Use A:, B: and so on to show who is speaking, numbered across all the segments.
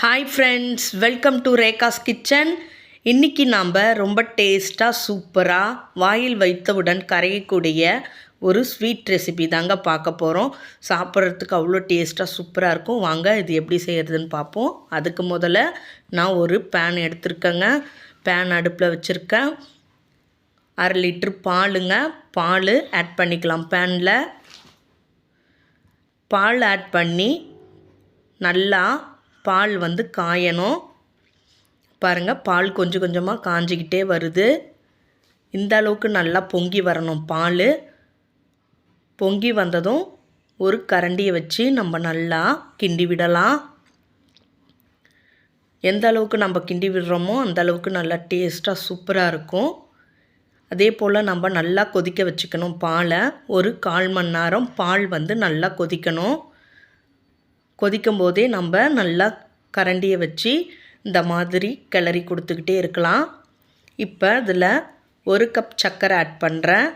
A: Hi friends welcome to Rekha's kitchen இன்றைக்கி நாம் ரொம்ப டேஸ்ட்டாக சூப்பராக வாயில் வைத்தவுடன் கரையக்கூடிய ஒரு ஸ்வீட் ரெசிபி தாங்க பார்க்க போகிறோம் சாப்பிட்றதுக்கு அவ்வளோ டேஸ்ட்டாக சூப்பராக இருக்கும். வாங்க இது எப்படி செய்கிறதுன்னு பார்ப்போம். அதுக்கு முதல்ல நான் ஒரு பேன் எடுத்திருக்கேங்க. பேன் அடுப்பில் வச்சுருக்கேன். அரை லிட்ரு பாலுங்க. பால் ஆட் பண்ணிக்கலாம் பேனில் பால் ஆட் பண்ணி நல்லா பால் வந்து காயணும். பாருங்கள் பால் கொஞ்சம் கொஞ்சமாக காஞ்சிக்கிட்டே வருது. இந்த அளவுக்கு நல்லா பொங்கி வரணும் பால். பொங்கி வந்ததும் ஒரு கரண்டியை வச்சு நம்ம நல்லா கிண்டி விடலாம். எந்த அளவுக்கு நம்ம கிண்டி விடுறோமோ அந்த அளவுக்கு நல்லா டேஸ்ட்டாக சூப்பராக இருக்கும். அதே போல் நம்ம நல்லா கொதிக்க வச்சுக்கணும் பாலை. ஒரு கால் மணி நேரம் பால் வந்து நல்லா கொதிக்கணும். கொதிக்கும் போதே நம்ம நல்லா கரண்டியை வச்சு இந்த மாதிரி கிளறி கொடுத்துக்கிட்டே இருக்கலாம். இப்போ இதில் ஒரு கப் சர்க்கரை ஆட் பண்ணுறேன்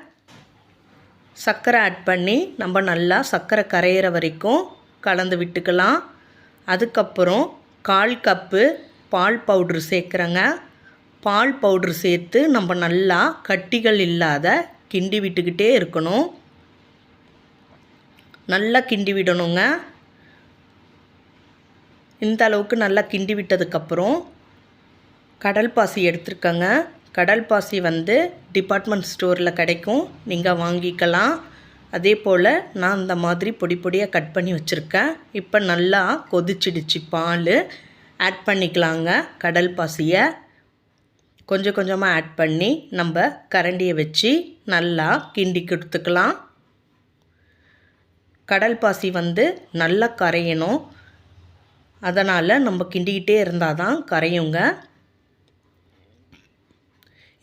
A: சர்க்கரை ஆட் பண்ணி நம்ம நல்லா சர்க்கரை கரையிற வரைக்கும் கலந்து விட்டுக்கலாம். அதுக்கப்புறம் கால் கப்பு பால் பவுட்ரு சேர்க்குறேங்க. பால் பவுட்ரு சேர்த்து நம்ம நல்லா கட்டிகள் இல்லாத கிண்டி விட்டுக்கிட்டே இருக்கணும். நல்லா கிண்டி விடணுங்க. இந்த அளவுக்கு நல்லா கிண்டி விட்டதுக்கப்புறம் கடல் பாசி எடுத்துருக்கேங்க. கடல் பாசி வந்து டிபார்ட்மெண்ட் ஸ்டோரில் கிடைக்கும். நீங்கள் வாங்கிக்கலாம். அதே போல் நான் இந்த மாதிரி பொடி பொடியாக கட் பண்ணி வச்சுருக்கேன். இப்போ நல்லா கொதிச்சிடுச்சு பால். ஆட் பண்ணிக்கலாங்க கடல் பாசியை. கொஞ்சம் கொஞ்சமாக ஆட் பண்ணி நம்ம கரண்டியை வச்சு நல்லா கிண்டி கொடுத்துக்கலாம். கடல் பாசி வந்து நல்லா கரையணும். அதனால் நம்ம கிண்டிக்கிட்டே இருந்தால் தான் கரையுங்க.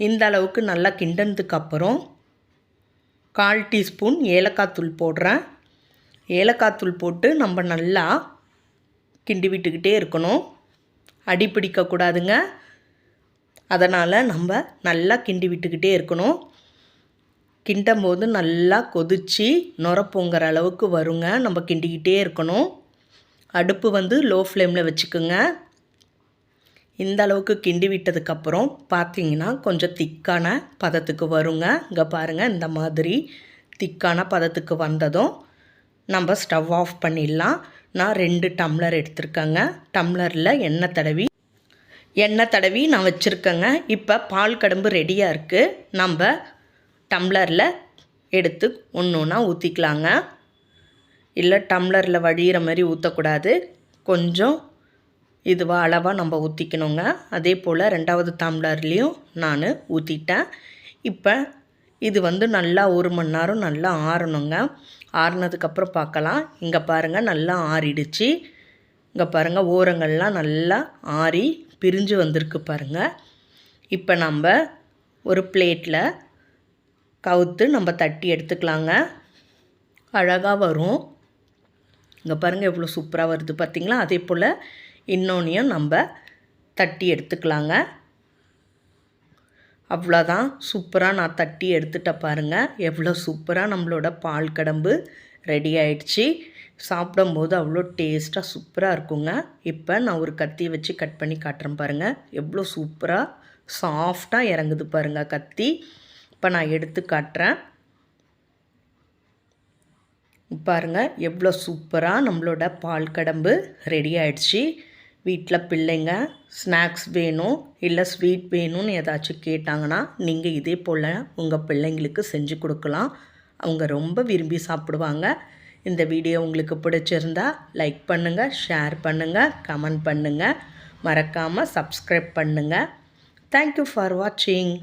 A: இந்த அளவுக்கு நல்லா கிண்டனதுக்கப்புறம் கால் டீஸ்பூன் ஏலக்காய் தூள் போடுறேன். ஏலக்காய் தூள் போட்டு நம்ம நல்லா கிண்டி விட்டுக்கிட்டே இருக்கணும். அடி பிடிக்கக்கூடாதுங்க அதனால் நம்ம நல்லா கிண்டி விட்டுக்கிட்டே இருக்கணும். கிண்டும் போது நல்லா கொதித்து நுர பொங்குற அளவுக்கு வருங்க. நம்ம கிண்டிக்கிட்டே இருக்கணும். அடுப்பு வந்து லோ ஃப்ளேமில் வச்சுக்கோங்க. இந்த அளவுக்கு கிண்டி விட்டதுக்கப்புறம் பார்த்தீங்கன்னா கொஞ்சம் திக்கான பதத்துக்கு வருங்க. இங்கே பாருங்கள் இந்த மாதிரி திக்கான பதத்துக்கு வந்ததும் நம்ம ஸ்டவ் ஆஃப் பண்ணிடலாம். நான் ரெண்டு டம்ளர் எடுத்திருக்கேங்க. டம்ளரில் எண்ணெய் தடவி எண்ணெய் தடவி நான் வச்சுருக்கேங்க. இப்போ பால் கடம்பு ரெடியாக இருக்குது நம்ம டம்ளரில் எடுத்து ஒன்று ஒன்றா ஊற்றிக்கலாங்க இல்லை டம்ளரில் வழியிற மாதிரி ஊற்றக்கூடாது கொஞ்சம் இதுவாக அளவாக நம்ம ஊற்றிக்கணுங்க அதே போல் ரெண்டாவது டம்ளர்லேயும் நான் ஊற்றிட்டேன் இப்போ இது வந்து நல்லா ஒரு மணி நேரம் நல்லா ஆறணுங்க. ஆறுனதுக்கப்புறம் பார்க்கலாம் இங்கே பாருங்கள் நல்லா ஆறிடுச்சு. இங்கே பாருங்கள் ஓரங்கள்லாம் நல்லா ஆறி பிரிஞ்சு வந்திருக்கு பாருங்கள் இப்போ நம்ம ஒரு பிளேட்டில் கவுத்து நம்ம தட்டி எடுத்துக்கலாங்க. அழகாக வரும். இங்கே பாருங்கள் எவ்வளோ சூப்பராக வருது பார்த்திங்களா அதே போல் இன்னொன்றையும் நம்ம தட்டி எடுத்துக்கலாங்க. அவ்வளோதான் சூப்பராக நான் தட்டி எடுத்துட்ட பாருங்கள் எவ்வளோ சூப்பராக நம்மளோட பால் கடம்பு ரெடி ஆயிடுச்சு. சாப்பிடும்போது அவ்வளோ டேஸ்ட்டாக சூப்பராக இருக்குங்க. இப்போ நான் ஒரு கத்தி வச்சு கட் பண்ணி காட்டுறேன் பாருங்கள் எவ்வளோ சூப்பராக சாஃப்டாக இறங்குது பாருங்கள் கத்தி. இப்போ நான் எடுத்து காட்டுறேன். பாருங்கள் எவ்வளோ சூப்பராக நம்மளோட பால் கடம்பு ரெடி ஆயிடுச்சு. வீட்டில் பிள்ளைங்க ஸ்நாக்ஸ் வேணும் இல்லை ஸ்வீட் வேணும்னு ஏதாச்சும் கேட்டாங்கன்னா நீங்கள் இதே போல் உங்கள் பிள்ளைங்களுக்கு செஞ்சு கொடுக்கலாம். அவங்க ரொம்ப விரும்பி சாப்பிடுவாங்க. இந்த வீடியோ உங்களுக்கு பிடிச்சிருந்தா லைக் பண்ணுங்கள் ஷேர் பண்ணுங்கள் கமெண்ட் பண்ணுங்கள் மறக்காமல் சப்ஸ்கிரைப் பண்ணுங்கள் தேங்க்யூ ஃபார் வாட்சிங்